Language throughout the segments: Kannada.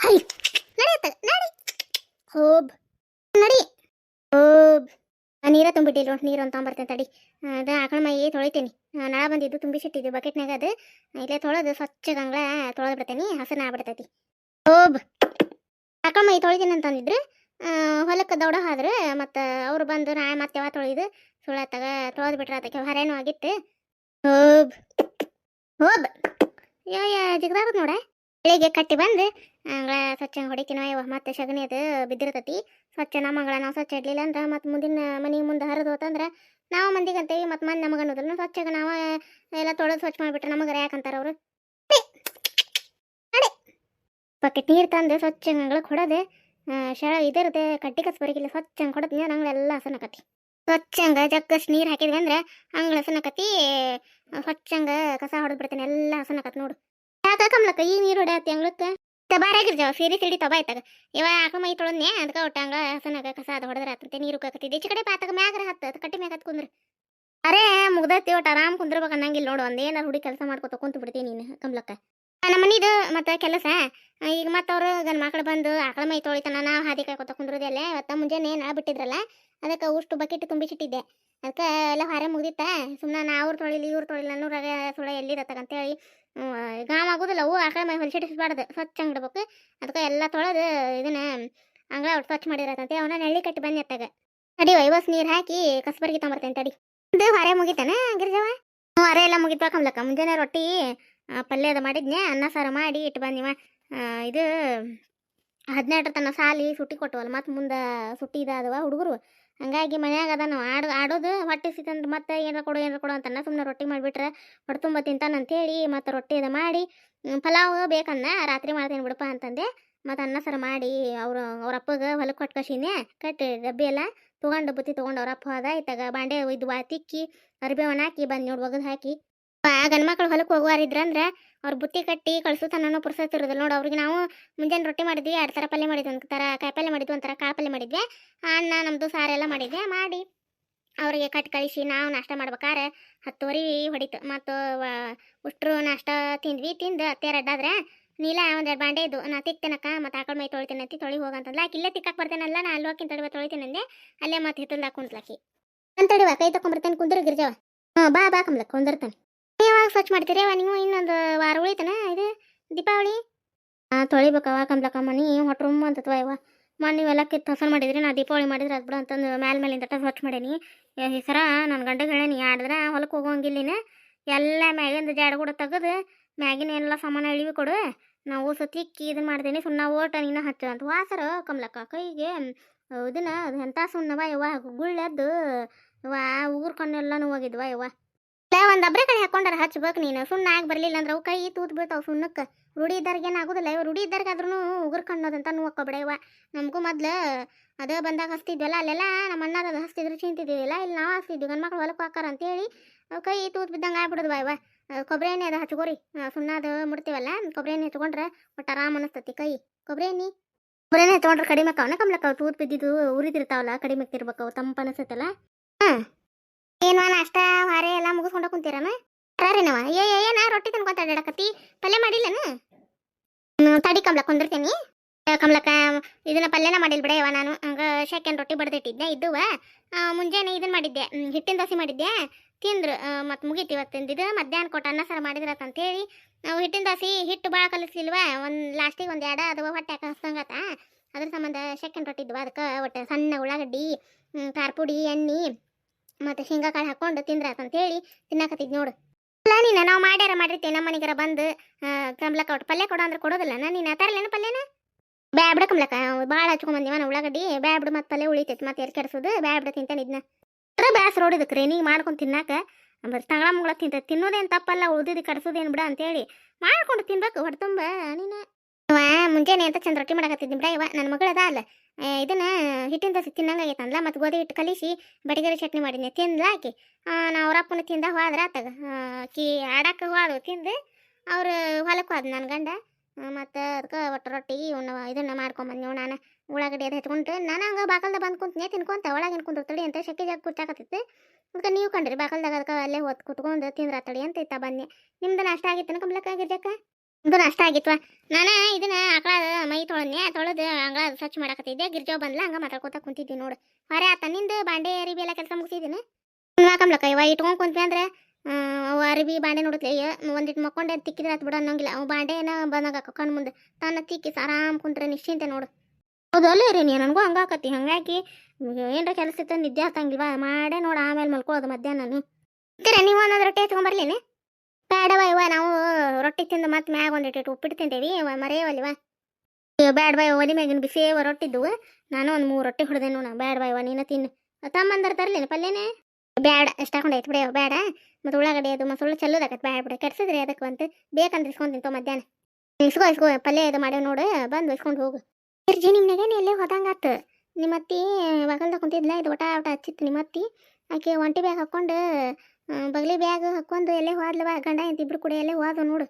ಹೈ ನಡಿ ನಡಿ, ಹೋಬ್ ನಡಿ, ಹೋಬ್. ನೀರ ತುಂಬಿಟ್ಟಿಲ್ಲ ನೋಡಿ, ನೀರು ಅಂತ ಬರ್ತೇನೆ ತಡಿ. ಅದು ಆಕಳ ಮೈ ತೊಳಿತೀನಿ. ನಳ ಬಂದಿದ್ದು ತುಂಬಿಸಿಟ್ಟಿದ್ದು ಬಕೆಟ್ನಾಗ ಅದು. ಇಲ್ಲೇ ತೊಳೆದು ಸ್ವಚ್ಛ ಗಂಗಳ ತೊಳೆದು ಬಿಡ್ತೇನೆ, ಹಸನ ಆಗ್ಬಿಡ್ತೈತಿ. ಹೋಬ್. ಆಕಳ ಮೈ ತೊಳಿತೀನಿ ಅಂತಂದಿದ್ರು. ಹೊಲಕ್ಕೆ ದೌಡ ಹೋದ್ರೆ, ಮತ್ತು ಅವ್ರು ಬಂದು ನಾ ಮತ್ತೆ ಯಾವ ತೊಳೆದು ಸುಳ್ಳತ್ತಾಗ ತೊಳೆದು ಬಿಟ್ರೆ ಅದಕ್ಕೆ ಹರೇನೂ ಆಗಿತ್ತು. ಹೋಬ್. ಹೋಬ್. ಯಾ ಜಿಗದಾಗ ನೋಡ. ಬೆಳಿಗ್ಗೆ ಕಟ್ಟಿ ಬಂದು, ಅಂಗಳ ಸ್ವಚ್ಛ ಹೊಡಿತೀನೋ ಇವ ಮತ್ತೆ ಸಗಣಿ ಅದು ಬಿದ್ದಿರ್ತತಿ. ಸ್ವಚ್ಛ ನಮ್ಮ ಅಂಗಳ, ನಾವು ಸ್ವಚ್ಛ ಇಡ್ಲಿಲ್ಲ ಅಂದ್ರೆ ಮತ್ತೆ ಮುಂದಿನ ಮನೆ ಮುಂದೆ ಹರಿದು ಹೋತಂದ್ರೆ ನಾವು ಮಂದಿಗೆ ಅಂತೇವಿ ಮತ್ತೆ ಮಂದಿ ನಮಗೆ ಅನ್ನೋದನ್ನ ಸ್ವಚ್ಛಗ ನಾವು ಎಲ್ಲ ತೊಳೆದು ಸ್ವಚ್ಛ ಮಾಡಿಬಿಟ್ರೆ ನಮಗೆ ಯಾಕಂತಾರೆ ಅವರು? ಬಕೆಟ್ ನೀರು ತಂದು ಸ್ವಚ್ಛ ಅಂಗಳಕ್ಕೆ ಹೊಡೆದು ಶಳ ಇದಿರದೆ ಕಟ್ಟಿ ಕಸ್ ಬರಕಿಲ್ಲ ಸ್ವಚ್ಛ ಹಂಗೆ ಹೊಡೆದ್ನಿ ಅಂಗಳೆಲ್ಲ ಹಸನಕತಿ. ಸ್ವಚ್ಛಂಗ ಜಗ್ಗಷ್ಟು ನೀರು ಹಾಕಿದ್ವಿ ಅಂದ್ರೆ ಅಂಗಳ ಹಸನಕತಿ ಸ್ವಚ್ಛಂಗ ಕಸ ಹೊಡೆದು ಬಿಡ್ತೇನೆ, ಎಲ್ಲ ಹಸನಕತ್ ನೋಡು. ಯಾಕ ಕಮ್ಲಕ್ಕ, ಈ ನೀರು ಹೊಡ್ಯಾತಿ ಅಂಗ್ಳಕ್ಕೆ ತಬಾರಾಗಿರ್ಜಾವ ಸೀರೆ ಸಿಡಿ ತಬಾ ಆಯ್ತಾಗ ಇವ ಆಕಳ ಮೈ ತೊಳದ್ನೆ ಅದಕ್ಕೆ ಒಟ್ಟಂಗ ಹಸನಾಗ ಕಸ ಅದು ಹೊಡೆದ್ರ ಆತಂತೆ, ನೀರು ಕತ್ತಿದ್ದೆ ಈಚೆ ಕಡೆ ಪಾತಕ ಮ್ಯಾಗ್ರ ಹತ್ತ ಕಟ್ಟಿ ಮ್ಯಾಗ ಕುಂದ್ರ. ಅರೇ ಮುಗ್ದತ್ತಿ ಒಟ್ಟು, ಆರಾಮ್ ಕುಂದ್ರಬೇಕು ಅನ್ನಂಗಿಲ್ಲ ನೋಡು ಒಂದೇನಾರು ಹುಡಿ ಕೆಲಸ ಮಾಡ್ಕೊತ ಕುಂತು ಬಿಡ್ತೀನಿ ನೀನು, ಕಮ್ಲಕ್ಕ. ನಮ್ಮ ಮನಿದು ಮತ್ತೆ ಕೆಲಸ ಈಗ ಮತ್ತೆ ಅವರು ಗಂಡ ಮಕ್ಳು ಬಂದು ಆಕಳ ಮೈ ತೊಳಿತಾನ, ನಾವು ಹಾದಿ ಕಾಯ್ಕೊತ ಕುಂದ್ರದಲ್ಲ ಇವತ್ತ ಮುಂಜಾನೆ ನಾ ಬಿಟ್ಟಿದ್ರಲ್ಲ, ಅದಕ್ಕೆ ಉಷ್ಟು ಬಕೆಟ್ ತುಂಬಿಸಿಟ್ಟಿದ್ದೆ ಅದಕ್ಕೆ ಎಲ್ಲ ಹೊರೆ ಮುಗ್ದಿತ್ತ ಸುಮ್ಮನೆ ನಾ ಅವ್ರು ತೊಳಿಲಿ, ಇವ್ರು ತೊಳಿಲ್ಲ ಅನ್ನೋರಾಗ ಸುಳ ಎಲ್ಲಿರತ್ತಂತೇಳಿ ಗಾಮ ಆಗೋದಿಲ್ಲ. ಅವು ಆಕಳ ಮೈ ಹೊಲಿಸಿಡಿಸ್ಬಾರ್ದು ಸ್ವಚ್ಛ ಇಡ್ಬೇಕು ಅದಕ್ಕೆ ಎಲ್ಲ ತೊಳೆದು ಇದನ್ನ ಅಂಗಳ ಒಟ್ಟು ಸ್ವಚ್ಛ ಮಾಡಿರತ್ತಂತೆ ಅವನ ನೆಳ್ಳಿ ಕಟ್ಟಿ ಬನ್ನಿ ಎತ್ತಾಗ. ತಡಿ ವೈವಸ್ ನೀರು ಹಾಕಿ ಕಸ್ಬರ್ಗಿ ತೊಂಬರ್ತೇನೆ ತಡಿ. ಇದು ಹೊರೆ ಮುಗಿತಾನ ಗಿರಿಜವ ಹ್ಞೂ, ಹೊರೆ ಎಲ್ಲ ಮುಗಿತು ಕಮ್ಲಕ್ಕ. ಮುಂಜಾನೆ ರೊಟ್ಟಿ ಪಲ್ಯದ ಮಾಡಿದ್ನೆ ಅನ್ನ, ಸಾರು ಮಾಡಿ ಇಟ್ಟು ಬಂದಿವ ಇದು ಹದಿನೆಂಟರ ತನ ಸಾಲಿ ಸುಟ್ಟಿ ಕೊಟ್ಟವಲ್ಲ ಮತ್ತು ಮುಂದೆ ಸುಟ್ಟಿ ಇದಾದವ ಹುಡುಗರು. ಹಂಗಾಗಿ ಮನ್ಯಾಗ ಅದಾನ ಆಡ್, ಆಡೋದು ಹೊಟ್ಟೆ ಸಿತಂದ್ರೆ ಮತ್ತೆ ಏನಾರ ಕೊಡು ಏನಾರ ಕೊಡು ಅಂತನ್ನ ಸುಮ್ಮನೆ ರೊಟ್ಟಿ ಮಾಡಿಬಿಟ್ರೆ ಹೊಟ್ಟೆ ತುಂಬ ತಿಂತಾನ ಅಂತೇಳಿ ಮತ್ತು ರೊಟ್ಟಿ ಇದು ಮಾಡಿ ಪಲಾವ್ ಬೇಕನ್ನ ರಾತ್ರಿ ಮಾಡ್ತೀನಿ ಬಿಡಪ್ಪ ಅಂತಂದೆ. ಮತ್ತು ಅನ್ನ ಸರ ಮಾಡಿ ಅವ್ರು, ಅವ್ರ ಅಪ್ಪಗೆ ಹೊಲಕ್ಕೆ ಕೊಟ್ಟು ಕಟ್ಟಿ ಡಬ್ಬಿ ಎಲ್ಲ ತೊಗೊಂಡು ಬುತ್ತಿ ತೊಗೊಂಡು ಅವ್ರ ಅಪ್ಪ ಹೋದ ಇತ್ತಾಗ ಬಾಂಡೆ ಇದು ತಿಕ್ಕಿ ಅರ್ಬಿ ಹಾಕಿ ಬಂದು ನೋಡಿ ಒಗದು ಹಾಕಿ. ಗಂಡು ಮಕ್ಳು ಹೊಲಕ್ಕೆ ಹೋಗುವಾರಿದ್ರಂದ್ರೆ ಅವ್ರ ಬುತ್ತಿ ಕಟ್ಟಿ ಕಳ್ಸೋ ತನನೂ ಪುರ್ಸತ್ ಇರೋದಿಲ್ಲ ನೋಡಿ, ಅವ್ರಿಗೆ ನಾವು ಮುಂಜಾನೆ ರೊಟ್ಟಿ ಮಾಡಿದ್ವಿ, ಎರಡು ಥರ ಪಲ್ಯ ಮಾಡಿದ್ವಿ ಒಂದು ಥರ ಕಾಯಿಪಲ್ಯ ಮಾಡಿದ್ವಿ ಒಂಥರ ಕಾಳು ಪಲ್ಯ ಮಾಡಿದ್ವಿ, ಅನ್ನ ನಮ್ಮದು ಸಾರೆಲ್ಲ ಮಾಡಿದ್ವಿ, ಮಾಡಿ ಅವರಿಗೆ ಕಟ್ ಕಳಿಸಿ ನಾವು ನಾಷ್ಟ ಮಾಡ್ಬೇಕಾದ್ರೆ ಹತ್ತುವರೆ ಹೊಡಿತು. ಮತ್ತು ಉಷ್ಟ್ರು ನಾಷ್ಟ ತಿಂದ್ವಿ, ತಿಂದು ಅತ್ತೆ ಅಡ್ಡಾದ್ರೆ ನೀಲ ಎರಡು ಬಾಂಡೆ ಇದ್ದು ನಾ ತಿಕ್ತೇನಕ್ಕ, ಮತ್ತು ಆಕಳ ಮೈ ತೊಳಿತೇನೆ ಅಂತಿ, ತೊಳಿ ಹೋಗಂತಂದ್ಲ ಆಕೆ ಇಲ್ಲೇ ತಿಕ್ಕಕ್ಕೆ ಬರ್ತೇನಲ್ಲ, ನಾ ಅಲ್ಲಿ ಹೋಗಿ ತಡಿವ ತೊಳಿತೇನೆ ಅಂದೆ. ಅಲ್ಲೇ ಮತ್ತೆ ಹಿತ್ತಲ್ದಾಗ ಕುಂತ್ಲಾಕಿ ಅಂತ ಕೈ ತಗೊಂಬರ್ತೇನೆ ಕುಂದ್ರ ಗಿರ್ಜವ. ಹ್ಞೂ ಬಾ ಬಾ ಕಮ್ಲಕ್ಕ, ಕುಂದಿರ್ತೇನೆ. ಯಾವಾಗ ಸ್ವಚ್ಛ ಮಾಡ್ತೀರಿ? ಅವ ನೀವು ಇನ್ನೊಂದು ವಾರ ಉಳಿತನ ಇದು ದೀಪಾವಳಿ? ತೊಳಿಬೇಕವ ಕಂಬ್ಲಕ್ಕ ಮನಿ ರೂಮ್ ಅಂತತ್ವ ಇವ. ಮಣ್ಣು ನೀವೆಲ್ಲ ಕಿತ್ತು ಹಸನ್ ಮಾಡಿದ್ರಿ, ನಾ ದೀಪಾವಳಿ ಮಾಡಿದ್ರೆ ಅದು ಬಿಡ ಅಂತಂದು ಮ್ಯಾಲ ಮೇಲಿಂದ ಸ್ವಚ್ಛ ಮಾಡೀನಿ. ಈ ನನ್ನ ಗಂಡಗೆ ಹೇಳೇನಿ ಆಡಿದ್ರೆ ಹೊಲಕ್ಕೆ ಹೋಗೋಂಗಿಲ್ಲಿನ ಎಲ್ಲ ಮ್ಯಾಗಿಂದ ಜಾಡ ಕೂಡ ತೆಗೆದು ಮ್ಯಾಗಿನ ಎಲ್ಲ ಸಾಮಾನು ಇಳಿವಿ ಕೊಡು. ನಾವು ತಿಕ್ಕಿ ಇದನ್ನ ಮಾಡ್ತೀನಿ ಸುಣ್ಣ ಓಟ ನೀನು ಹಚ್ಚು ಅಂತ. ವಾಸರ ಕಮ್ಲಕ್ಕ ಕೈಗೆ ಇದನ್ನ ಅದು ಎಂಥ ಸುಣ್ಣವ ಇವ, ಗುಳ್ಳೆದ್ದು. ವಾ ಉಗುರು ಕಣ್ಣೆಲ್ಲ ನೋವಾಗಿದ್ವ ಒಂದು ಅಬ್ರೆ ಕಡೆ ಹಾಕೊಂಡಾರ, ಹಚ್ಬೇಕು ನೀನು. ಸುಣ್ಣ ಆಗಿ ಬರಲಿಲ್ಲ ಅಂದ್ರೆ ಅವು ಕೈ ತೂತ್ ಬೀಳ್ತಾವ ಸುಣ್ಣಕ್ಕೆ. ರೂಢಿ ಇದ್ದಾರಿಗೆ ಏನಾಗೋದಿಲ್ಲ ಇವ ರೂಢಿ ಇದ್ದಾರಿಗೆ ಆದ್ರೂ ಉಗುರು ಕಣ್ಣೋದಂತ ನೋಡ್ಕೊಬೇಡ ನಮಗೂ ಮೊದ್ಲು ಅದೇ ಬಂದಾಗ ಹಸ್ತಿದ್ವಲ್ಲ, ಅಲ್ಲೆಲ್ಲ ನಮ್ಮ ಅಣ್ಣಾರ ಅದು ಹಸ್ತಿದ್ರೆ ಚಿಂತಿದ್ದೀವಿಲ್ಲ ಇಲ್ಲಿ ನಾವು ಹಸ್ತಿದ್ವಿ, ಗಂಡು ಮಕ್ಳು ಹೊಲಕ್ಕೆ ಹಾಕಾರ ಅಂತೇಳಿ ಅವು ಕೈ ತೂತ್ ಬಿದ್ದಂಗೆ ಆಗ್ಬಿಡೋದು ಇವ. ಕೊಬ್ಬರಿ ಎಣ್ಣೆ ಅದು ಹಚ್ಕೋರಿ. ಸುಣ್ಣ ಅದು ಮುಡ್ತೀವಲ್ಲ ಕೊಬ್ಬರಿ ಎಣ್ಣೆ ಹಚ್ಕೊಂಡ್ರೆ ಒಟ್ಟು ಆರಾಮ್ ಅನಿಸ್ತತಿ ಕೈ. ಕೊಬ್ಬರಿ ಎಣ್ಣೆ. ಕೊಬ್ಬರಿ ಎಣ್ಣೆ ಹಚ್ಕೊಂಡ್ರೆ ಕಡಿಮೆ ಅಕ್ಕವನ ಕಮ್ಲಕ್ಕ ತೂತ್ ಬಿದ್ದಿದ್ದು ಉರಿದಿರ್ತಾವಲ್ಲ, ಕಡಿಮೆ ಇರ್ಬೇಕು ತಂಪು ಅನಿಸ್ತೈತಲ್ಲ. ಹಾಂ ಏನು ನಾಷ್ಟ ವಾರೆ ಎಲ್ಲ ಮುಗಿಸ್ಕೊಂಡು ಕುಂತೀರನ? ರಾರಿ ಏ ಏನ, ರೊಟ್ಟಿ ತಿನ್ಕೊಂತ ಪಲ್ಯ ಮಾಡಿಲ್ಲನ? ತಡಿ ಕಮಲ, ಕುಂದಿರ್ತೀನಿ. ಕಮಲಕ್ಕ, ಇದನ್ನ ಪಲ್ಯನ ಮಾಡಿಲ್ ಬಿಡ ಇವ ನಾನು. ಹಂಗ ಶೆಕೆಂಡ್ ರೊಟ್ಟಿ ಬಡ್ದಿಟ್ಟಿದ್ದೆ, ಇದ್ದುವ. ಮುಂಜಾನೆ ಇದನ್ನ ಮಾಡಿದ್ದೆ. ಹಿಟ್ಟಿನ ದೋಸೆ ಮಾಡಿದ್ದೆ. ತಿಂದ್ರು. ಮತ್ತು ಮುಗೀತು ಇವತ್ತಿಂದ ಇದು ಮಧ್ಯಾಹ್ನ ಕೊಟ್ಟು ಅನ್ನ ಸಾರು ಮಾಡಿದ್ರತ್ತ ಅಂತೇಳಿ. ನಾವು ಹಿಟ್ಟಿನ ದೋಸೆ ಹಿಟ್ಟು ಭಾಳ ಕಲಿಸ್ಲಿಲ್ವ? ಒಂದು ಲಾಸ್ಟಿಗೆ ಒಂದು ಎರಡು ಅದು ಹೊಟ್ಟೆ ಹಸ್ತಂಗತ್ತ ಅದ್ರ ಸಂಬಂಧ ಶೆಕೆಂಡ್ ರೊಟ್ಟಿ ಇದ್ವ. ಅದಕ್ಕೆ ಒಟ್ಟು ಸಣ್ಣ ಉಳ್ಳಾಗಡ್ಡಿ ಖಾರ ಪುಡಿ, ಎಣ್ಣೆ ಮತ್ತು ಶೇಂಗಾಕಾಳು ಹಾಕೊಂಡು ಹೇಳಿ ತಿನ್ನಕತ್ತಿದ್ ನೋಡು. ಅಲ್ಲ ನೀನು, ನಾವು ಮಾಡ್ಯಾರ ಮಾಡಿರ್ತೀವಿ ನಮ್ಮ ಮನೆಗಾರ ಬಂದು ಕಮ್ಲಕ್ಕ ಒಟ್ಟು ಪಲ್ಯ ಕೊಡು ಅಂದ್ರೆ ಕೊಡೋದಿಲ್ಲ ನಾ ನೀನು ತರಲೇನು ಪಲ್ಯನ? ಬ್ಯಾಬ್ಡ ಕಮ್ಲಕ್ಕ ಭಾಳ ಹಚ್ಕೊಂಬಂದಿವ ನಾ ಉಳ್ಳಾಗಡ್ಡಿ, ಬ್ಯಾಬ್ಡ ಮತ್ತು ಪಲ್ಯ ಉಳಿತೈತಿ, ಮತ್ತೆ ಎರ್ ಕೆಡ್ಸೋದು, ಬ್ಯಾಬ್ಡ ತಿಂತಾನೆ ಇದನ್ನ ಅದ್ರ ಬ್ಯಾಸ್ ರೋಡಿದಕ್ಕೆ ರೇನಿಗೆ ಮಾಡ್ಕೊಂಡು ತಿನ್ನಾಕ, ಬರೀ ತಂಗಳ ಮುಂಗಳ ತಿಂತ ತಿನ್ನೋದೇನು ತಪ್ಪಲ್ಲ ಉಳ್ದಿದ್ದು ಕಡಿಸೋದೇನು ಬಿಡ ಅಂತೇಳಿ ಮಾಡ್ಕೊಂಡು ತಿನ್ಬೇಕು ಹೊಟ್ಟೆ ತುಂಬ ನೀನು. ಮುಂಜಾನೆ ಅಂತ ಚಂದ ರೊಟ್ಟಿ ಮಾಡಕತ್ತಿದ್ದೀನಿ ಬಿಡ ಇವ ನನ್ನ ಮಗಳದ ಅಲ್ಲ. ಇದನ್ನ ತಿನ್ನಂಗ ಆಗೈತೆ ಅಂದ್ಲ ಮತ್ತು ಗೋಧಿ ಹಿಟ್ಟು ಕಲಿಸಿ ಬಡಿಗೆರೆ ಚಟ್ನಿ ಮಾಡಿದ್ನಿ, ತಿಂದ್ಲ ಆಕಿ. ನಾ ಅವ್ರ ಅಪ್ಪನ ತಿಂದ ಹೋದ್ರ ಆತಗ. ಆಕಿ ಆಡಕ್ಕೆ ಹೋದ್ರು, ತಿಂದು ಅವ್ರು ಹೊಲಕ್ಕೆ ಹೋದ್ ನನ್ನ ಗಂಡ. ಮತ್ತು ಅದಕ್ಕೆ ಒಟ್ಟು ರೊಟ್ಟಿ ಇವನ್ನ ಇದನ್ನ ಮಾಡ್ಕೊಂಬಂದು ನಾನು. ಉಳ್ಳಾಗಡ್ಡಿ ಅದು ಹೆಚ್ಕೊಂಡು ನಾನು ಹಂಗೆ ಬಾಕಲ್ದಾಗ ಬಂದು ಕುಂತ್ನೆ, ತಿನ್ಕೊಂತ ಒಳಗೆ ಕುಂತಿರ್ತಡಿ ಅಂತ ಶೆಕೆ ಜಾಗ ಕುಚ್ಚಾಕತ್ತೈತಿ ಅದಕ್ಕೆ ನೀವು ಕಂಡ್ರಿ, ಬಾಕಲ್ದಾಗ ಅದಕ್ಕೆ ಅಲ್ಲೇ ಹೊತ್ತು ಕುಟ್ಕೊಂಡು ತಿಂದ್ರ ತಡಿ ಅಂತ ಇತ್ತ ಬನ್ನಿ ನಿಮ್ದು ನಾಷ್ಟ ಆಗಿತ್ತು ಕಂಬ್ಲಕ್ಕ ಗಿರ್ಜಕ್ಕ ಇದು ನಷ್ಟ ಆಗಿತ್ತು ನಾನು ಇದನ್ನ ಆಕಳ ಮೈ ತೊಳೆದ್ನೆ ತೊಳೆದು ಅಂಗಳ ಸ್ವಚ್ಛ ಮಾಡಕತ್ತಿದ್ದೆ. ಗಿರ್ಜೋ ಬಂದ್ಲ, ಹಂಗ ಮಾತಾಡ್ಕೊತ ಕುಂತಿದ್ದೀನಿ ನೋಡು. ಹೊರೆ ಆತ ನಿಂದು ಬಾಂಡೆ ಅರಿಬಿ ಎಲ್ಲ ಕೆಲಸ ಮುಗಿಸಿದ್ದೀನಿ ಕಂಬ್ಲಕ್ಕ ಇವ ಇಟ್ಕೊಂಡ್ ಕುಂತ್ವಿ ಅಂದ್ರೆ ಅವ ಅರಿಬಿ ಬಾಂಡೆ ನೋಡುತ್ತೆ ಒಂದಿಟ್ಟು ಮಕ್ಕೊಂಡೆ ತಿಕ್ಕಿದ್ರೆ ಆತ್ ಬಿಡ ಅನ್ನೋಂಗಿಲ್ಲ. ಅವ್ ಬಾಂಡೆನ ಬಂದಾಗ ಕಣ್ ಮುಂದೆ. ತನ್ನ ತಿಕ್ಕಿ ಆರಾಮ್ ಕುಂತ್ರೆ ನಿಶ್ಚಿಂತೆ ನೋಡು. ಹೌದು ರೀ ನೀ, ನನಗೂ ಹಂಗಾಕತ್ತಿ ಹಂಗಾಗಿ, ಏನ್ರ ಕೆಲಸ ಇತ್ತ ನಿದ್ದೆ ಹತ್ತಂಗಿಲ್ವಾ ಮಾಡೇ ನೋಡು, ಆಮೇಲೆ ಮಲ್ಕೊಳ್ಳೋದು ಮಧ್ಯಾಹ್ನ ನೀವು ಅನ್ನೋದು ರೊಟ್ಟಿ ಎತ್ಕೊಂಬರ್ಲೇನೆ ಬೇಡವ ಇವ ನಾವು ರೊಟ್ಟಿ ತಿಂದು ಮತ್ತೆ ಮ್ಯಾಗ ಒಂದಿಟ್ಟು ಉಪ್ಪಿಟ್ಟು ತಿಂತೇವಿ, ಇವ ಮರೆಯವಲ್ವ ಬ್ಯಾಡ ಬಾಯ್ ಒಲಿ ಮ್ಯಾಗಿನ ಬಿಸಿ ರೊಟ್ಟಿದ್ವು ನಾನು ಒಂದು ಮೂರು ರೊಟ್ಟಿ ಹೊಡೆದೆ ನೋಡ ಬ್ಯಾಡ ಬಾಯ್ ನೀನು ತಿನ್ನು. ತಮ್ಮಂದರ ತರ್ಲೇನೆ ಪಲ್ಯನೇ? ಬ್ಯಾಡ ಎಷ್ಟು ಹಾಕೊಂಡೈತೆ ಬಿಡಿ ಬೇಡ. ಮತ್ತು ಉಳ್ಳಾಗಡ್ಡಿ ಅದು ಮಸುಳ್ಳು ಚೆಲ್ಲೋದಾಗತ್ತೆ ಬ್ಯಾಡ ಬಿಡ ಕೆಡ್ಸಿದ್ರಿ ಅದಕ್ಕೆ ಬಂತು. ಬೇಕಂದ್ರೆ ಇಸ್ಕೊಂಡು ತಿಂತೋ ಮಧ್ಯಾಹ್ನ. ಇಸ್ಕೋ ಇಸ್ಕೋ, ಪಲ್ಯ ಇದು ಮಾಡ್ಯಾವ ನೋಡು. ಬಂದು ಇಸ್ಕೊಂಡು ಹೋಗು. ಇರ್ಜಿ ನಿಮ್ನಾಗೇನು ಎಲ್ಲೇ ಹೋದಂಗಾತು ನಿಮ್ಮ ಅತ್ತಿ ಬಗಲ್ದಾಗ ಕುಂತಿದ್ಲ, ಇದು ಒಟ ಒಟ ಹಚ್ಚಿತ್ತು ನಿಮ್ಮ ಅತ್ತಿ ಆಕೆ ಒಂಟಿ ಬ್ಯಾಗ್ ಹಾಕ್ಕೊಂಡು ಬಗಲಿ ಬ್ಯಾಗ್ ಹಾಕೊಂಡು ಎಲ್ಲೇ ಹೋದ್ಲವ ಗಂಡ ಇಬ್ರು ಕೂಡ ಎಲ್ಲೇ ಹೋದ ನೋಡು.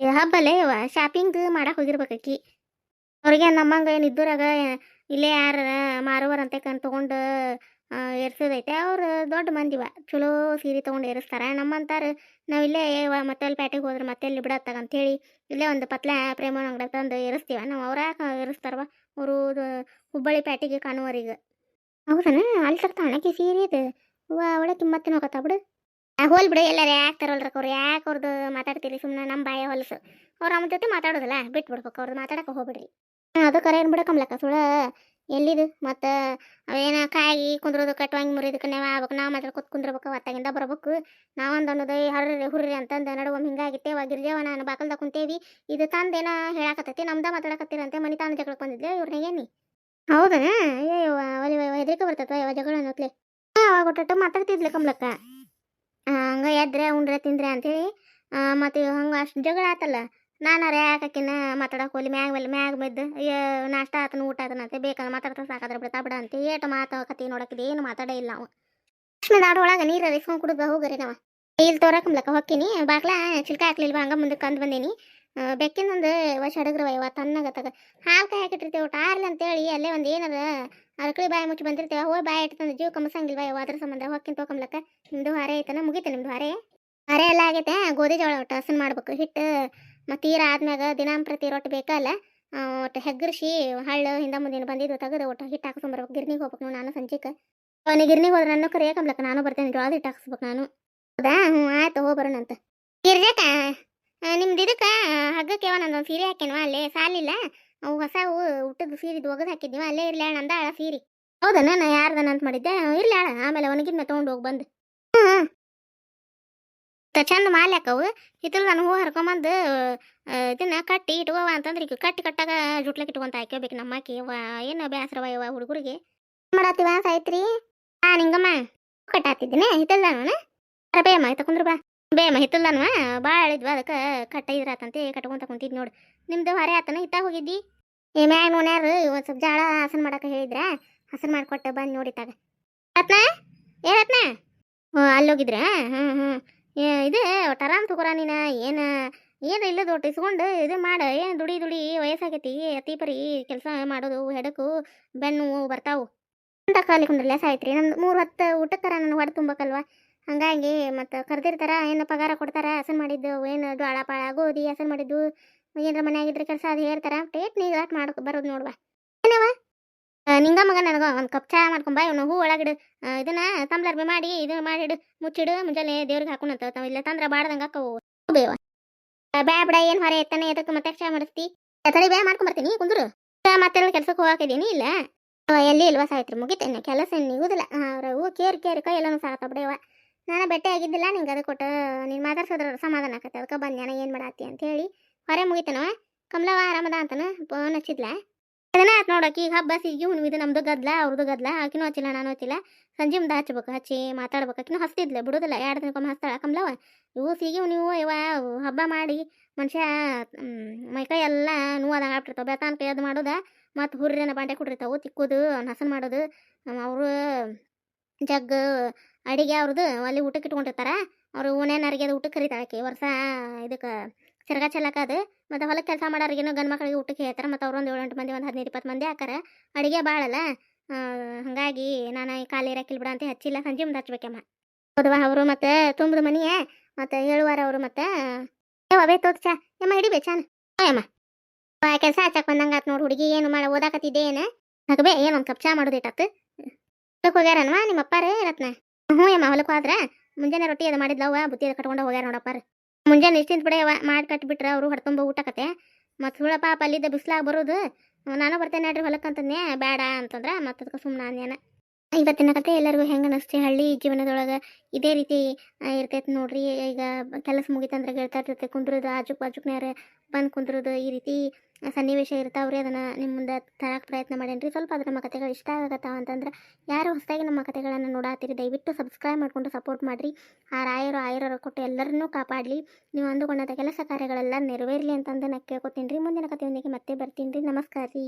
ಹಬ್ಬಲ್ಲೇ ಶಾಪಿಂಗ್ ಮಾಡಕ್ಕೆ ಹೋಗಿರ್ಬೇಕಿ ಅವ್ರಿಗೆ ನಮ್ಮಂಗ ಏನು ಇದ್ದೂರಾಗ ಇಲ್ಲೇ ಯಾರ ಮಾರುವರ್ ಅಂತ ಕಣ್ ತೊಗೊಂಡು ಏರ್ಸೋದೈತೆ. ಅವ್ರು ದೊಡ್ಡ ಮಂದಿವ ಚಲೋ ಸೀರೆ ತೊಗೊಂಡು ಏರಿಸ್ತಾರ. ನಮ್ಮಂತಾರೆ ನಾವು ಇಲ್ಲೇ ಮತ್ತೆ ಅಲ್ಲಿ ಪ್ಯಾಟಿಗೆ ಹೋದ್ರೆ ಮತ್ತೆ ಅಲ್ಲಿ ಬಿಡತ್ತಾಗ ಅಂತೇಳಿ ಇಲ್ಲೇ ಒಂದು ಪತ್ಲೆ ಪ್ರೇಮ ಅಂಗಡಿ ತಂದು ಏರಿಸ್ತೀವ. ನಾವು ಅವ್ರ ಏರಿಸ್ತಾರವ ಅವರು ಹುಬ್ಬಳ್ಳಿ ಪ್ಯಾಟಿಗೆ ಕಾಣುವರಿಗೆ ಹೌದನ? ಅಲ್ಲಿ ತಕ್ಕ ಹಣಕ್ಕೆ ಸೀರೆ ಇದು. ವಾ ಒಳ್ಳೆ ಕಿಮ್ಮತ್ತಿನ ಹೋಗತ್ತ ಬಿಡು. ಹೋಲ್ ಬಿಡು, ಎಲ್ಲರೂ ಯಾಕೆ ತರೋಲ್ರಕ್ಕ ಅವ್ರು? ಯಾಕೆ ಅವ್ರದ್ದು ಮಾತಾಡ್ತೀರಿ ಸುಮ್ಮನೆ ನಮ್ಮ ಬಾಯ ಹೊಲಸು. ಅವ್ರು ನಮ್ಮ ಜೊತೆ ಮಾತಾಡೋದಲ್ಲ ಬಿಟ್ಟು ಬಿಡ್ಬೇಕು ಅವ್ರದ್ದು ಮಾತಾಡಕ್ಕೆ ಹೋಗ್ಬಿಡ್ರಿ. ಅದು ಕರೆ ಏನು ಬಿಡಕಮ್ಲಕ್ಕ ಸುಳ ಎಲ್ಲಿದು? ಮತ್ತು ಅವೇನ ಕಾಯಿ ಕುಂದ್ರೋದು, ಕಟ್ವಂಗಿ ಮುರಿದಕ್ಕೆ ನಾವು ಆಗ್ಬೇಕು, ನಾವು ಮಾತ್ರ ಕೂತ್ ಕುಂದ್ರಬೇಕು, ಹೊತ್ತಾಗಿಂದ ಬರ್ಬೇಕು. ನಾವೊಂದು ಅನ್ನೋದು ಹರ್ರಿ ಹುರ್ರಿ ಅಂತಂದು ನಡುವ ಹಿಂಗಾಗಿತ್ತೆ ಗಿರ್ಜೇವ ನಾನು ಬಾಕಲ್ದಾಗ ಕುಂತೇವಿ. ಇದು ತಂದೇನ ಹೇಳಾಕತ್ತೈತಿ, ನಮ್ದ ಮಾತಾಡಕತ್ತೀರಂತೆ ಮನೆ ತಾನು ಜಗಳಕ್ಕೆ ಬಂದಿದ್ದೆ ಇವ್ರನ್ನ ನೀ? ಹೌದಾ? ಅಯ್ಯೋ ಹೆದರಿಕೆ ಬರ್ತೈತೆ ಯಾವ ಜಗಳ ಅನ್ನೋತ್ಲೆ ಅವಾಗ ಒಟ್ಟು ಮಾತಾಡ್ತಿದ್ಲೆ ಕಮ್ಲಕ್ಕ. ಹಂಗ ಎದ್ರೆ ಉಂಡ್ರೆ ತಿಂದ್ರೆ ಅಂತೇಳಿ ಮತ್ತೆ ಹಂಗೆ ಅಷ್ಟು ಜಗಳ ಆತಲ್ಲ ನಾನು ಅರೆ ಯಾಕಿನ ಮಾತಾಡಕ್ಕೆ ಹೋಲಿ ಮ್ಯಾಗ ಮೇಲೆ ಮ್ಯಾಗ ಮೆದ್ದು ನಾಷ್ಟ ಆತನ ಊಟ ಆತನ ಅಂತ ಬೇಕಲ್ಲ ಮಾತಾಡ್ತಾ ಸಾಕಾದ್ರೆ ಬಿಡ್ತಾ ಬಿಡ ಅಂತ ಏಟು ಮಾತಾಡಕತ್ತಿ ನೋಡಕ್ಕಿದೆ ಏನು ಮಾತಾಡೇ ಇಲ್ಲ ಅವ. ಲಕ್ಷ್ಮಿ ದಾಡ ಒಳಗೆ ನೀರು ಇಸ್ಕೊಂಡು ಕುಡಿದ ಹೋಗರಿ ನಾವು. ಇಲ್ಲಿ ತೋರಕಂಬ್ಲಕ್ಕ ಹೊಕ್ಕಿನಿ, ಬಾಗ್ಲ ಚಿಲ್ಕ ಹಾಕ್ಲಿಲ್ವ, ಹಂಗ ಮುಂದಕ್ಕೆ ಕಂದು ಬಂದೀನಿ. ಬೆಕ್ಕಿನೊಂದು ವಶ ಹಡಗ್ರವ ಇವ ತನ್ನಗತ್ತಾಗ ಹಾಲು ಕಾಯಿ ಹಾಕಿಟ್ಟಿರ್ತೇವೆ ಒಟ್ಟು, ಆರ್ಲಿ ಅಂತೇಳಿ ಅಲ್ಲೇ ಒಂದು ಏನದ ಅರಕಳಿ ಬಾಯಿ ಮುಚ್ಚಿ ಬಂದಿರ್ತೇವೆ ಹೋಗಿ ಬಾಯಿ ಇಟ್ಟು ಜೀವ ಕಮಸಂಗಿಲ್ ಇವ ಅದ್ರ ಸಂಬಂಧ? ಹೊಕ್ಕಿನ ತೋಕಂಬ್ಲಕ್ಕ ನಿಮ್ದು ಹಾರೆ ಐತನ? ಮುಗೀತು ನಿಮ್ದು ಹಾರೆ? ಹಾರೆ ಎಲ್ಲ ಆಗೈತೆ. ಗೋಧಿ ಜೋಳ ಒಟ್ಟು ಹಸನ್ ಮಾಡ್ಬೇಕು. ಹಿಟ್ಟು ಮತ್ತು ತೀರ ಆದ್ಮ್ಯಾಗ ದಿನಾಂಪ್ರತಿ ರೊಟ್ಟಿ ಬೇಕಲ್ಲ. ಒಟ್ಟು ಹೆಗ್ಗರ್ಸಿ ಹಳ್ಳು ಹಿಂದ ಮುಂದಿನ ಬಂದಿದ್ದು ತೆಗೆದು, ಒಟ್ಟು ಹಿಟ್ಟು ಹಾಕ್ಸ್ಕೊಂಬರ್ಬೇಕು ಗಿರ್ನಿಗೆ ಹೋಗ್ಬೇಕು ನೋಡಿ ನಾನು ಸಂಜೆಗೆ ಅವನಿಗೆ ಗಿರ್ನಿಗೆ ಹೋದ್ರೆ ನನ್ನ ಕರಿಯ ಕಮ್ಲಕ್ಕ ನಾನು ಬರ್ತೇನೆ, ಜೋಳದ ಹಿಟ್ಟು ಹಾಕ್ಸ್ಬೇಕು ನಾನು. ಹೌದಾ? ಹ್ಞೂ ಆಯ್ತು ಹೋಗ್ಬರೋಣಂತ ಗಿರ್ಜಕ್ಕ ನಿಮ್ದು ಇದಕ್ಕೆ ಹಗ್ಗಕ್ಕೆ ನಂದೊಂದು ಸೀರೆ ಹಾಕ್ಯನ್ವ, ಅಲ್ಲೇ ಸಾಲಿಲ್ಲ? ಅವು ಹೊಸ ಊಟದ ಸೀರೆ ಒಗದು ಹಾಕಿದ್ವಿ ಅಲ್ಲೇ ಇರ್ಲಿ ಅಣ್ಣ ಅಂದ ಅಳ ಸೀರೆ. ಹೌದನ, ನಾ ಯಾರ್ದನ ಅಂತ ಮಾಡಿದ್ದೆ. ಇರ್ಲಿ ಆಮೇಲೆ ಒಣಗಿದ್ಮೇಲೆ ತೊಗೊಂಡು ಹೋಗಿ ಬಂದು. ಚಂದ ಮಾಲೆ ಹಾಕವು ನಾನು ಹೂ ಹರ್ಕೊಂಬಂದು ಇದನ್ನ ಕಟ್ಟಿ ಇಟ್ಕೋವ ಅಂತಂದ್ರೆ ಈಗ ಕಟ್ಟಿ ಕಟ್ಟಾಗ ಜುಟ್ಲಕ್ಕೆ ಇಟ್ಕೊಂತ ಹಾಕ್ಕೋಬೇಕು ನಮ್ಮ ಆಕಿ ಏನು ಬೇಸರವ ಇವ ಹುಡುಗರಿಗೆ. ಮಾಡತ್ತೀವ ಸಾಯ್ತ್ರಿ? ಆ, ನಿಂಗಮ್ಮ, ಕಟ್ಟಾತಿದ್ದೀನಿ ಹಿತ್ತಲ್ದಾನು ಬೇಯಮ್ಮ ಆಯ್ತಾ ಕುಂದ್ರ ಬಾ. ಬೇಯಮ್ಮ ಹಿತ್ತಲ್ದಾನು ಭಾಳ ಇದ್ವಾ, ಅದಕ್ಕೆ ಕಟ್ಟ ಇದ್ರಾತಂತೆ, ಕಟ್ಕೊಂತ ಕುಂತಿದ್ ನೋಡು. ನಿಮ್ದು ಹೊರೆ ಆತನ, ಇತ್ತ ಹೋಗಿದ್ದಿ? ಏ ಮ್ಯಾಗ ಒಂದ್ ಸ್ವಲ್ಪ ಜಾಳ ಹಸನ್ ಮಾಡಕ್ಕೆ ಹೇಳಿದ್ರ, ಹಸನ್ ಮಾಡಿಕೊಟ್ಟು ಬಂದು ನೋಡಿತಾಗ ರತ್ನ? ಏ ರತ್ನ? ಹ್ಞೂ ಅಲ್ಲಿ ಹೋಗಿದ್ರ ಹ್ಞೂ ಹ್ಞೂ ಇದು ಟರಾಮ್ ತಗೋರ ನೀನು, ಏನು ಏನು ಇಲ್ಲ ದೊಡ್ಡ ಇಸ್ಕೊಂಡು ಇದು ಮಾಡ, ಏನು ದುಡಿ ದುಡಿ ವಯಸ್ಸಾಗೈತಿ, ಅತಿ ಪರಿ ಕೆಲಸ ಮಾಡೋದು, ಹೆಡಕು ಬೆನ್ನು ಬರ್ತಾವು. ಅಂತ ಕಾಲಿ ಕುಂದ್ರಲ್ಲ ಸಾಯ್ತ್ರಿ ನಮ್ದು ಮೂರು ಹೊತ್ತು ಊಟಕ್ಕರ ನಾನು ಹೊಡೆ ತುಂಬಕಲ್ವ? ಹಂಗಾಗಿ ಮತ್ತು ಕರೆದಿರ್ತಾರ, ಏನು ಪಗಾರ ಕೊಡ್ತಾರ, ಹಸನ್ ಮಾಡಿದ್ದು, ಏನು ಜ್ವಾಳ ಪಾಳ ಗೋಧಿ ಹಸನ್ ಮಾಡಿದ್ದು, ಏನಾರ ಮನೆಯಾಗಿದ್ರೆ ಕೆಲಸ ಅದು ಹೇಳ್ತಾರ, ಟೇಟ್ ನೀ ಆಟ್ ಮಾಡಕ್ಕೆ ಬರೋದು ನೋಡ್ವಾ ಏನವ? ನಿಂಗ ಮಗ ನನಗ ಒಂದು ಕಪ್ ಚಾ ಮಾಡ್ಕೊಂಬ ಇವನು ಹೂ ಒಳಗಿಡು ಇದನ್ನ ತಂಬ್ಲರ್ ಬಿ ಮಾಡಿ, ಇದು ಮಾಡಿಡು, ಮುಚ್ಚಿಡು, ಮುಂಜಾನೆ ದೇವ್ರಿಗೆ ಹಾಕೊಂಡಂತ ಅಂತ ಇಲ್ಲ ತಂದ್ರ ಬಾಡ್ದಂಗ ಅಕ್ಕವು ಬೇವ ಬ್ಯಾ ಏನು ಹೊರೆ ಎತ್ತಾನೆ ಎದಕ್ಕೆ ಮತ್ತೆ ಚಾ ಮಾಡಿಸ್ತಿ? ತಡಿ ಬ್ಯಾ ಮಾಡ್ಕೊಂಬರ್ತೀನಿ ಕುಂದ್ರು. ಮತ್ತೆ ಕೆಲಸಕ್ಕೆ ಹೋಗಾಕಿದ್ದೀನಿ ಇಲ್ಲ. ಎಲ್ಲಿ ಇಲ್ವಾ ಸಾಯ್ತ್ರಿ ಮುಗಿತೇನೆ, ಕೆಲಸ ನಿಗುದಿಲ್ಲ ಅವ್ರ ಹೂ ಕೇರ್ ಕೇರ್ ಕೈ ಎಲ್ಲನೂ ಸಾಕತ್ತ ಬಿಡವ ನಾನು ಬೆಟ್ಟೆ ಆಗಿದ್ದಿಲ್ಲ, ನಿಂಗೆ ಅದು ಕೊಟ್ಟು, ನೀನು ಮಾತಾಡ್ಸೋದ್ರ ಸಮಾಧಾನ ಆಕತ್ತೆ. ಅದಕ್ಕೆ ಬಂದ್ಯಾನ ಏನು ಮಾಡಾತಿ ಅಂತ ಹೇಳಿ ಹೊರೆ ಮುಗಿತನವ ಕಮಲವ ಆರಾಮದ ಅಂತನ ಫೋನ್ ಹಚ್ಚಿದ್ಲ. ಅದನ್ನ ಆತ್ ನೋಡಕ್ಕೆ ಈಗ ಹಬ್ಬ ಸಿಗಿ ಹುಣ್ಣಿಮೆ ಇದು ನಮ್ದು ಗದ್ಲ ಅವ್ರದ್ದು ಗದ್ಲ, ಆಕಿನೂ ಹಚ್ಚಿಲ್ಲ, ನಾನು ಹಚ್ಚಿಲ್ಲ. ಸಂಜೆ ಮುಂದೆ ಹಚ್ಬೇಕು, ಹಚ್ಚಿ ಮಾತಾಡ್ಬೇಕು. ಆಕಿನೂ ಹಸ್ತಿದ್ಲ ಬಿಡೋದಿಲ್ಲ, ಎರಡು ದಿನಕ್ಕೊಮ್ಮೆ ಹಸ್ತಾಳ ಕಮಲವ ಇವು ಸಿಗಿ ನೀವು ಇವ ಹಬ್ಬ ಮಾಡಿ ಮನುಷ್ಯ ಮೈಕೈ ಎಲ್ಲ ನೋವಾದಂಗೆ ಆಗ್ಬಿಟ್ಟಿರ್ತಾವೆ. ಬೆತಾನ ಕೈ ಅದು ಮಾಡೋದ, ಮತ್ತು ಹುರ್ರಿನ ಬಾಂಡೆ ಕೊಟ್ಟಿರ್ತಾವೆ ತಿಕ್ಕೋದು ಹಸನ್ ಮಾಡೋದು. ಅವರು ಜಗ್ ಅಡಿಗೆ ಅವ್ರದ್ದು ಅಲ್ಲಿ ಊಟಕ್ಕೆ ಇಟ್ಕೊಂಡಿರ್ತಾರೆ. ಅವರು ಓಣ್ಯಾನರಿಗೆ ಅದು ಊಟಕ್ಕೆ ಕರಿತಾಳೆ ಆಕೆ. ವರ್ಷ ಇದಕ್ಕೆ ಚರಗ ಚೆಲ್ಲಕ ಅದು. ಮತ್ತು ಹೊಲಕ್ಕೆ ಕೆಲಸ ಮಾಡೋರಿಗೇನು ಗಂಡು ಮಕ್ಕಳಿಗೆ ಊಟಕ್ಕೆ ಹೇಳ್ತಾರೆ. ಮತ್ತು ಅವ್ರೊಂದು ಏಳು ಮಂದಿ, ಒಂದು ಹದಿನೈದು ಇಪ್ಪತ್ತು ಮಂದಿ ಹಾಕಾರ ಅಡಿಗೆ ಭಾಳಲ್ಲ ಹಾಗಾಗಿ ನಾನು ಈ ಖಾಲಿ ಇರಕ್ಕಿಲ್ಲ ಬಿಡ ಅಂತ ಹಚ್ಚಿಲ್ಲ. ಸಂಜೆ ಮುಂದೆ ಹಚ್ಬೇಕಮ್ಮ. ಹೌದವ ಅವರು ಮತ್ತು ತುಂಬದು ಮನೆಯೇ ಮತ್ತು ಹೇಳುವಾರ ಅವರು ಮತ್ತು ಅವೇ ತೋತ್ ಚಾ. ಯಮ್ಮ ಹಿಡಿಬೇ ಚಾನ. ಅಯ್ಯಮ್ಮ ಕೆಲಸ ಹಚ್ಚಕ್ಕೆ ಬಂದಂಗ ಆತು ನೋಡಿ. ಹುಡುಗಿ ಏನು ಮಾಡ, ಓದಾಕತ್ತಿದ್ದೆ ಹಾಗಬೇ ಹಾಕಬೇ ಒಂದು ಕಪ್ ಚಾ ಮಾಡೋದಿಟ್ಟಾತು ಹೊಲಕ್ ಹೋಗ್ಯಾರನ್ವಾ ನಿಮ್ಮ ಅಪ್ಪಾರೇ ರತ್ನ ಹ್ಞೂ ಯಮ್ಮ, ಹೊಲಕ್ಕೆ ಹೋದ್ರ ಮುಂಜಾನೆ ರೊಟ್ಟಿ ಅದು ಮಾಡಿದ್ಲವ ಬುತ್ತಿ ಅದು ಕಟ್ಕೊಂಡು ಹೋಗ್ಯಾರ ನೋಡಪ್ಪಾರ ಮುಂಜಾನೆ ನಿಶ್ಚಿಂತ ಬಿಡೆ ಮಾಡಿ ಕಟ್ಬಿಟ್ರೆ ಅವರು ಹೊಡ್ತುಂಬ ಊಟಕತೆ ಮತ್ತು ಹುಳ ಪಾಪ ಅಲ್ಲಿದ್ದ ಬಿಸ್ಲಾಗ ಬರೋದು. ನಾನು ಬರ್ತೇನೆ ನೋಡ್ರಿ ಹೊಲಕ್ಕೆ ಅಂತಂದೆ ಬೇಡ ಅಂತಂದ್ರೆ ಮತ್ತೆ ಅದಕ್ಕೆ ಸುಮ್ಮನೆ ಇವತ್ತಿನ ಕತೆ ಎಲ್ಲರಿಗೂ ಹೆಂಗೆ ಅನಿಸ್ತಿ? ಹಳ್ಳಿ ಜೀವನದೊಳಗೆ ಇದೇ ರೀತಿ ಇರ್ತೈತಿ ನೋಡ್ರಿ. ಈಗ ಕೆಲಸ ಮುಗಿತಂದ್ರೆ ಗೆಳತಾರ ಜೊತೆ ಕುಂದ್ರದು ಆಜುಕ್ ಬಾಜುಕ್ನ್ಯಾರ ಬಂದು ಕುಂದ್ರದು ಈ ರೀತಿ ಸನ್ನಿವೇಶ ಇರ್ತಾವ್ರಿ. ಅದನ್ನು ನಿಮ್ಮ ಮುಂದೆ ತರಕ್ಕೆ ಪ್ರಯತ್ನ ಮಾಡೇನ್ರಿ. ಸ್ವಲ್ಪ ಅದ್ರ ನಮ್ಮ ಕತೆಗಳು ಇಷ್ಟ ಆಗತ್ತಾವ ಅಂತಂದ್ರೆ ಯಾರು ಹೊಸದಾಗಿ ನಮ್ಮ ಕತೆಗಳನ್ನು ನೋಡಾತೀರಿ ದಯವಿಟ್ಟು ಸಬ್ಸ್ಕ್ರೈಬ್ ಮಾಡ್ಕೊಂಡು ಸಪೋರ್ಟ್ ಮಾಡಿರಿ. ಆ ರಾಯರು, ಆಯರರು ಕೊಟ್ಟು ಎಲ್ಲರನ್ನೂ ಕಾಪಾಡಲಿ. ನೀವು ಅಂದುಕೊಂಡಂಥ ಕೆಲಸ ಕಾರ್ಯಗಳೆಲ್ಲ ನೆರವೇರಲಿ ಅಂತಂದು ನಾನು ಕೇಳ್ಕೊತೀನಿ ರೀ ಮುಂದಿನ ಕಥೆಯೊಂದಿಗೆ ಮತ್ತೆ ಬರ್ತೀನಿ ರೀ ನಮಸ್ಕಾರ ರೀ.